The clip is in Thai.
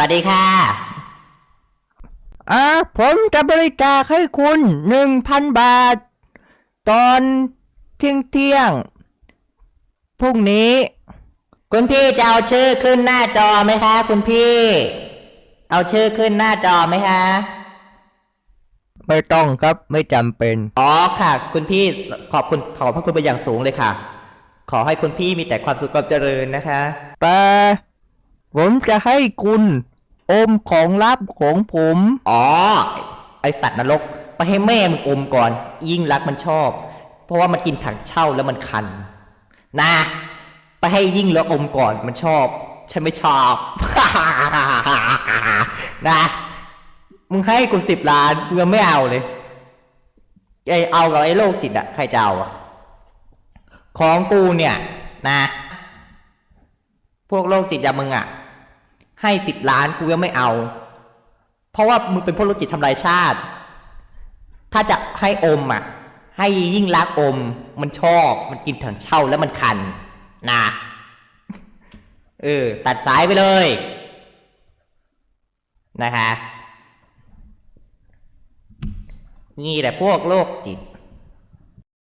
วัสดีค่ะ อ่าผมจะบริจาคให้คุณหนึ่งพันบาท ตอนเที่ยงเที่ยงๆพรุ่งนี้ คุณพี่จะเอาชื่อขึ้นหน้าจอไหมคะ คุณพี่ เอาชื่อขึ้นหน้าจอไหมคะ ไม่ต้องครับไม่จำเป็น อ๋อค่ะ คุณพี่ขอบคุณขอบพระคุณเป็นอย่างสูงเลยค่ะ ขอให้คุณพี่มีแต่ความสุขความเจริญนะคะ แต่ผมจะให้คุณ อมของลับของผม อ๋อ ไอสัตว์นรก ไปให้แม่มึงอมก่อน ยิ่งรักมันชอบ เพราะว่ามันกินถังเช่าแล้วมันคัน นะ ไปให้ยิ่งรักอมก่อนมันชอบ ฉันไม่ชอบ นะ มึงให้กูสิบล้านกูยังไม่เอาเลยไอเอากับไอ้โรคจิตอะใครจะเอาอะของกูเนี่ย นะ พวกโรคจิตอย่างมึงอะ ให้สิบล้านกูยังไม่เอา เพราะว่ามึงเป็นพวกโรคจิตทำลายชาติ ถ้าจะให้อมอะ ให้ยิ่งรักอม มันชอบ มันกินถังเช่าแล้วมันคัน นะเออ ตัดสายไปเลย นะคะ นี่แหละพวกโรคจิต